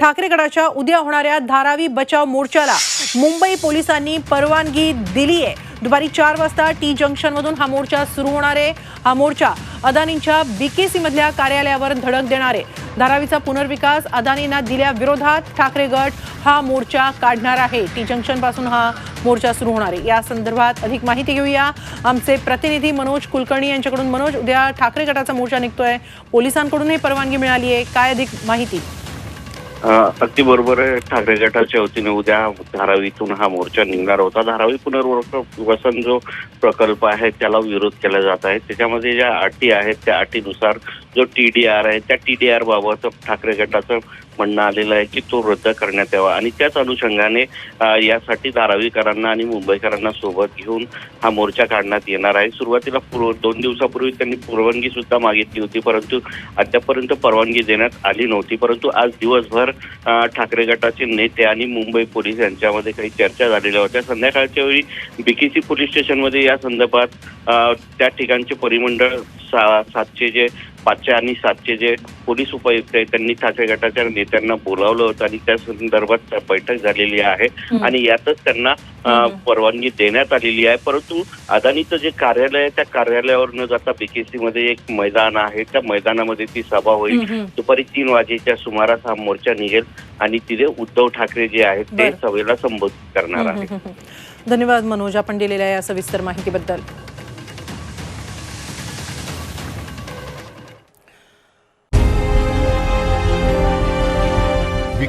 ठाकरे गटाच्या उद्या होणाऱ्या धारावी बचाव मोर्चाला मुंबई पोलिसांनी परवानगी दिली आहे दुपारी चार वाजता टी जंक्शन मधून हा मोर्चा सुरू होणार आहे. हा मोर्चा अदानींच्या बीकेसी मधल्या कार्यालयावर धडक देणार आहे. धारावीचा पुनर्विकास अदानींना दिल्या विरोधात ठाकरे गट हा मोर्चा काढणार आहे. टी जंक्शनपासून हा मोर्चा सुरू होणार आहे. या संदर्भात अधिक माहिती घेऊया. आमचे प्रतिनिधी मनोज कुलकर्णी यांच्याकडून. मनोज उद्या ठाकरे गटाचा मोर्चा निघतोय. पोलिसांकडूनही परवानगी मिळाली आहे काय अधिक माहिती? अगदी बरोबर आहे. ठाकरे गटाच्या वतीने उद्या धारावीतून हा मोर्चा निघणार होता. धारावी पुनर्वसन जो प्रकल्प आहे त्याला विरोध केला जात आहे. त्याच्यामध्ये ज्या अटी आहेत त्या अटीनुसार जो टी डी आर आहे त्या टी डी आर बाबत ठाकरे गटाचं म्हणणं आलेलं आहे की तो रद्द करण्यात यावा. आणि त्याच अनुषंगाने यासाठी धारावीकरांना आणि मुंबईकरांना सोबत घेऊन हा मोर्चा काढण्यात येणार आहे. सुरुवातीला पूर्व दोन दिवसापूर्वी त्यांनी परवानगी सुद्धा मागितली होती परंतु अद्यापर्यंत परवानगी देण्यात आली नव्हती. परंतु आज दिवसभर ठाकरे गटाचे नेते आणि मुंबई पोलीस यांच्यामध्ये काही चर्चा झालेल्या होत्या. संध्याकाळच्या वेळी बीकेसी पोलीस स्टेशनमध्ये या संदर्भात त्या ठिकाणचे परिमंडळ सा सातशे जे पाचशे आणि सातशे जे पोलीस उपायुक्त आहेत त्यांनी ठाकरे गटाच्या नेत्यांना बोलावलं होतं आणि त्या संदर्भात बैठक झालेली आहे. आणि यातच त्यांना. परवानगी देण्यात आलेली आहे परंतु अदानीचं जे कार्यालय आहे त्या कार्यालयावर न जाता बीकेसी मध्ये एक मैदान आहे त्या मैदानामध्ये ती सभा होईल. दुपारी तीन वाजेच्या सुमारास हा मोर्चा निघेल आणि तिथे उद्धव ठाकरे जे आहेत ते. सभेला संबोधित करणार आहेत. धन्यवाद मनोज आपण दिलेल्या या सविस्तर माहितीबद्दल